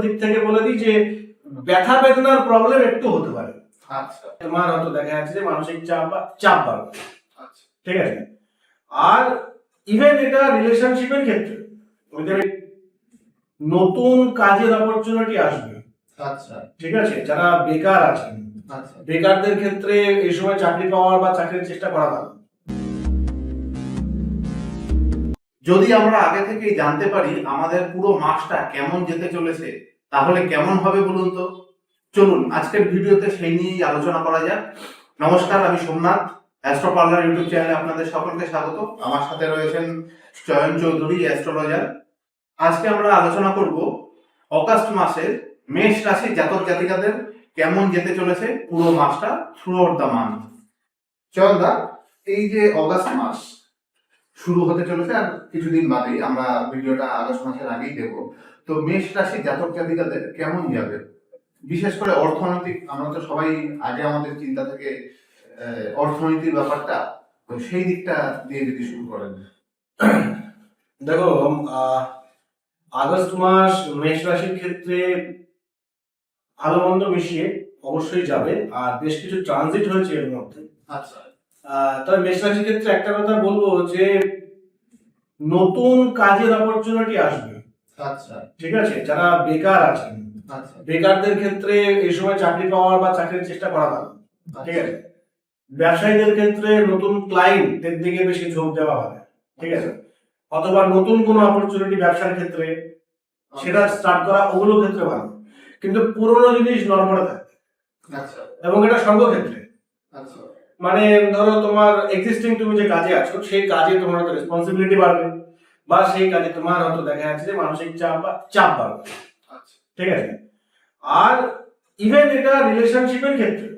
দিক থেকে বলে দিই যে ব্যথা বেদনার প্রবলেম একটু হতে পারে। আচ্ছা। তোমার হয়তো দেখা যাচ্ছে যে মানসিক চাপ বা চাপ বাড়বে। আচ্ছা। ঠিক আছে? আর ইভেন এটা রিলেশনশিপের ক্ষেত্রে ওদের নতুন কাজের অপরচুনিটি আসবে। আচ্ছা। ঠিক আছে? যারা বেকার আছেন। আচ্ছা। বেকারদের ক্ষেত্রে এই সময় চাকরি পাওয়ার বা চাকরির চেষ্টা করা ভালো। যদি আমরা আগে থেকেই জানতে পারি আমাদের পুরো মাসটা কেমন যেতে চলেছে, তাহলে কেমন হবে বলুন তো? চলুন, আজকের ভিডিওতে সেই নিয়েই আলোচনা করা যাক। নমস্কার, আমি সোমনাথ অ্যাস্ট্রো পার্লার ইউটিউব চ্যানেলে আপনাদের সকলকে স্বাগত। আমার সাথে রয়েছেন চয়ন চৌধুরী অ্যাস্ট্রোলজার আজকে আমরা আলোচনা করব অগাস্ট মাসের মেষ রাশির জাতক জাতিকাদের কেমন যেতে চলেছে পুরো মাসটা থ্রু আউট দ্য মান্থ চয়নদা এই যে অগাস্ট মাস শুরু হতে চলেছে আর কিছুদিন বাদেই আমরা ভিডিওটা আগস্ট মাসের আগেই দেব। তো মেষ রাশি জাতক জাতিকাদের কেমন যাবে? বিশেষ করে অর্থনৈতিক আমরা তো সবাই আগে আমাদের চিন্তা থেকে অর্থনীতির ব্যাপারটা তো সেই দিকটা দিয়ে যদি শুরু করেন। দেখো আহ, আগস্ট মাস মেষ রাশির ক্ষেত্রে ভালো মন্দ মিশিয়ে অবশ্যই যাবে আর বেশ কিছু ট্রানজিট হয়েছে এর মধ্যে। আচ্ছা। তবে মেষ রাশির ক্ষেত্রে একটা কথা বলব যে নতুন কাজের অপরচুনিটি আসবে। আচ্ছা। ঠিক আছে? যারা বেকার আছেন। আচ্ছা। বেকারদের ক্ষেত্রে এই সময় চাকরি পাওয়ার বা চাকরির চেষ্টা করা ভালো। ঠিক আছে? ব্যবসায়ীদের ক্ষেত্রে নতুন ক্লায়েন্টের দিকে বেশি ঝোঁক দেওয়া হবে ঠিক আছে? অথবা নতুন কোনো অপরচুনিটি ব্যবসার ক্ষেত্রে সেটা স্টার্ট করা ওগুলো ক্ষেত্রে ভালো। কিন্তু পুরোনো জিনিস নর্মালে থাকে। আচ্ছা। এবং এটা সর্বক্ষেত্রে আচ্ছা। মানে ধরো তোমার এক্সিস্টিং তুমি যে কাজে আছো সেই কাজে তোমার হয়তো রেসপন্সিবিলিটি বাড়বে বা সেই কাজে তোমার হয়তো দেখা যাচ্ছে যে মানসিক চাপ বা চাপ বাড়বে। আচ্ছা। ঠিক আছে? আর ইভেন এটা রিলেশনশিপের ক্ষেত্রে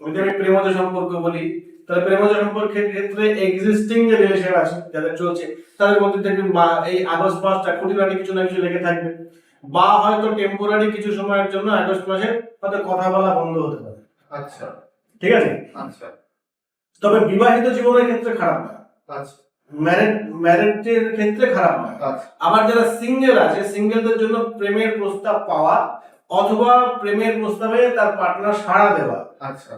যদি আমি প্রেমজ সম্পর্ক বলি তাহলে প্রেমজ সম্পর্কের ক্ষেত্রে এক্সিস্টিং যে রিলেশন আছে যাদের চলছে তাদের মধ্যে দেখবেন বা এই আগস্ট মাসটা খুঁটিনাটি কিছু না কিছু লেগে থাকবে। বা হয়তো টেম্পোরারি কিছু সময়ের জন্য আগস্ট মাসে হয়তো কথা বলা বন্ধ হতে পারে। আচ্ছা। ঠিক আছে? আচ্ছা। তবে বিবাহিত জীবনের ক্ষেত্রে খারাপ না আচ্ছা। ম্যারেড ক্ষেত্রে খারাপ নয়। আচ্ছা। আবার যারা সিঙ্গেল আছে সিঙ্গেলদের জন্য প্রেমের প্রস্তাব পাওয়া অথবা প্রেমের প্রস্তাবে তার পার্টনার সাড়া দেওয়া আচ্ছা।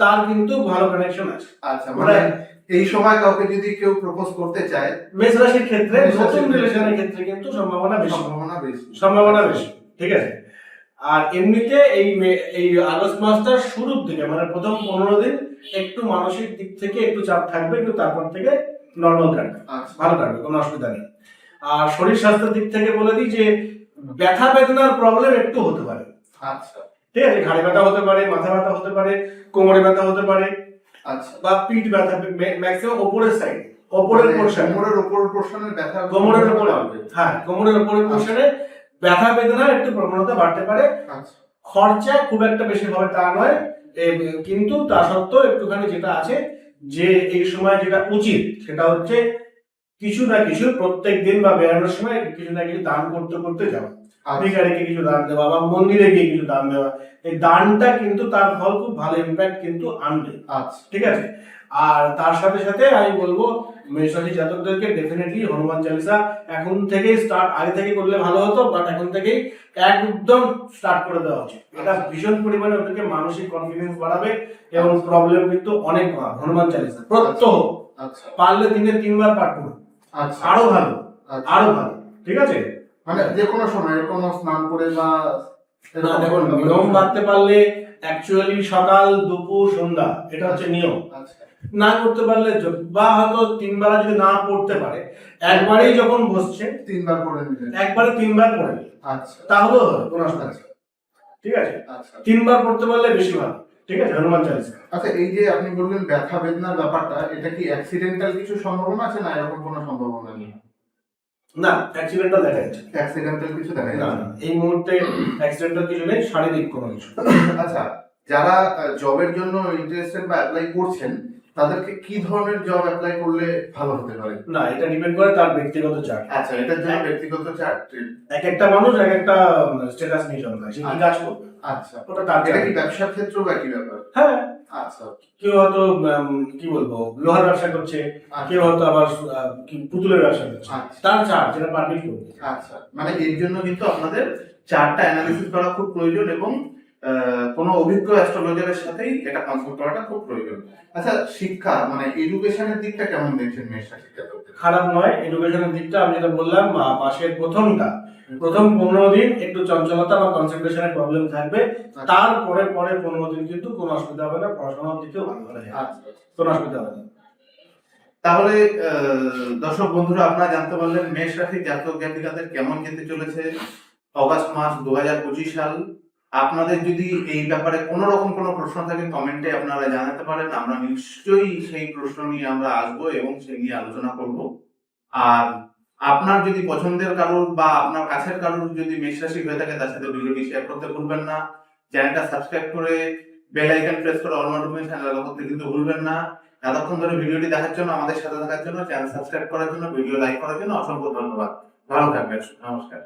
তার কিন্তু ভালো কানেকশন আছে। আচ্ছা মানে এই সময় কাউকে যদি কেউ প্রপোজ করতে চায় মেষ রাশির ক্ষেত্রে নতুন রিলেশনের ক্ষেত্রে কিন্তু সম্ভাবনা বেশি। সম্ভাবনা বেশি। সম্ভাবনা বেশি। ঠিক আছে? আর এমনিতে এই এই আগস্ট মাসটার শুরুর দিকে মানে প্রথম পনেরো দিন একটু মানসিক দিক থেকে একটু চাপ থাকবে কিন্তু তারপর থেকে নর্মাল কাটবে আচ্ছা। ভালো কাটবে কোনো অসুবিধা নেই। আর শরীর স্বাস্থ্যের দিক থেকে বলে দিই যে ব্যথা বেদনার প্রবলেম একটু হতে পারে। আচ্ছা। ঠিক আছে ঘাড়ে ব্যথা হতে পারে মাথা ব্যথা হতে পারে কোমরে ব্যথা হতে পারে আচ্ছা। বা পিঠ ব্যথা ম্যাক্সিমাম ওপরের সাইড ওপরের মানে পোর্শন কোমরের উপর পোর্শনের ব্যথা কোমরের হবে হ্যাঁ কোমরের উপরের পোর্শনে ব্যথা বেদনা একটু প্রবণতা বাড়তে পারে। আচ্ছা। খরচা খুব একটা বেশি হবে তা নয়। কিন্তু তা সত্ত্বেও একটুখানি যেটা আছে যে এই সময় যেটা উচিত সেটা হচ্ছে কিছু না কিছু প্রত্যেক দিন বা বেড়ানোর সময় কিছু না কিছু দান করতে করতে যাওয়া। আচ্ছা ভিখারিকে কিছু দান দেওয়া বা মন্দিরে গিয়ে কিছু দান দেওয়া এই দানটা কিন্তু তার ফল খুব ভালো ইম্প্যাক্ট কিন্তু আনবে। আচ্ছা। ঠিক আছে? আর তার সাথে সাথে আমি বলব মেষরাশি জাতকদেরকে ডেফিনেটলি হনুমান চালিসা এখন থেকেই স্টার্ট আগে থেকে করলে ভালো হতো বাট এখন থেকেই একদম স্টার্ট করে দেওয়া উচিত। এটা ভীষণ পরিমাণে ওদেরকে মানসিক কনফিডেন্স বাড়াবে এবং প্রবলেম কিন্তু অনেক হনুমান চালিসা প্রত্যহ। আচ্ছা। পারলে দিনে তিনবার পাঠ করুন। আচ্ছা। আরও ভালো আচ্ছা। আরও ভালো। ঠিক আছে? মানে যে কোনো সময় কোনো স্নান করে বা না দেখুন নিয়ম মানতে পারলে অ্যাকচুয়ালি সকাল দুপুর সন্ধ্যা এটা হচ্ছে নিয়ম। আচ্ছা। না করতে পারলে বা হয়তো তিনবেলা যদি না পড়তে পারে একবারেই যখন বসছে তিনবার করে নিলেন। একবারে তিনবার পড়ে আচ্ছা। তাহলেও কোনো নেই। ঠিক আছে? আচ্ছা। তিনবার পড়তে পারলে বেশি ভালো। ঠিক আছে হনুমান চালিসা। আচ্ছা এই যে আপনি বললেন ব্যথা বেদনার ব্যাপারটা এটা কি অ্যাক্সিডেন্টাল কিছু সম্ভাবনা আছে না এরকম কোনো সম্ভাবনা নেই? না অ্যাক্সিডেন্টটা দেখা যাচ্ছে। অ্যাক্সিডেন্টাল কিছু দেখা না এই মুহূর্তে অ্যাক্সিডেন্টাল কিছু নেই শারীরিক কোনো কিছু আচ্ছা যারা জবের জন্য ইন্টারেস্টেড বা অ্যাপ্লাই করছেন তাদেরকে কি ধরনের জব অ্যাপ্লাই করলে ভালো হতে পারে? না এটা ডিপেন্ড করে তার ব্যক্তিগত চার্ট আচ্ছা এটার জন্য ব্যক্তিগত চার্ট এক একটা মানুষ এক একটা স্ট্যাটাস নিয়ে জন্মায় সে কি কাজ করবে? আচ্ছা। ওটা তার এটা কি ব্যবসার ক্ষেত্রেও বা কি ব্যাপার? হ্যাঁ। আচ্ছা। কেউ হয়তো কি বলব লোহার ব্যবসা করছে আচ্ছা। কেউ হয়তো আবার পুতুলের ব্যবসা করছে। আচ্ছা। তার চার্ট যেটা পারমিট করবে। আচ্ছা। মানে এর জন্য কিন্তু আপনাদের চারটা অ্যানালিসিস করা খুব প্রয়োজন এবং কোনো অভিজ্ঞ অ্যাস্ট্রোলজারের সাথেই এটা কনসাল্ট করাটা খুব প্রয়োজন। আচ্ছা শিক্ষা মানে এডুকেশনের দিকটা কেমন দেখছেন মেষ রাশির জাতকদের খারাপ নয় এডুকেশনের দিকটা আমি যেটা বললাম মাসের প্রথমটা প্রথম পনেরো দিন একটু চঞ্চলতা বা কনসেন্ট্রেশনের প্রবলেম থাকবে। তারপরে পরে পনেরো দিন কিন্তু কোনো অসুবিধা হবে না পড়াশোনার দিকেও ভালো হবে। আচ্ছা কোনো অসুবিধা হবে না। তাহলে দর্শক বন্ধুরা আপনারা জানতে পারলেন মেষ রাশির জাতক জাতিকাদের কেমন যেতে চলেছে? অগাস্ট মাস দু হাজার পঁচিশ সাল। আপনাদের যদি এই ব্যাপারে কোনো রকম কোনো প্রশ্ন থাকে কমেন্টে আপনারা জানাতে পারেন। আমরা নিশ্চয়ই সেই প্রশ্ন নিয়ে আমরা আসব এবং সেই নিয়ে আলোচনা করব। আর আপনার যদি পছন্দের কারোর বা আপনার কাছের কারোর যদি মেষ রাশি হয়ে থাকে, তার সাথে ভিডিওটি শেয়ার করতে ভুলবেন না। চ্যানেলটা সাবস্ক্রাইব করে বেল আইকন প্রেস করে অল নোটিফিকেশন লাগা করতে কিন্তু ভুলবেন না। এতক্ষণ ধরে ভিডিওটি দেখার জন্য, আমাদের সাথে থাকার জন্য চ্যানেল সাবস্ক্রাইব করার জন্য ভিডিও লাইক করার জন্য অসংখ্য ধন্যবাদ। ভালো থাকবেন, নমস্কার।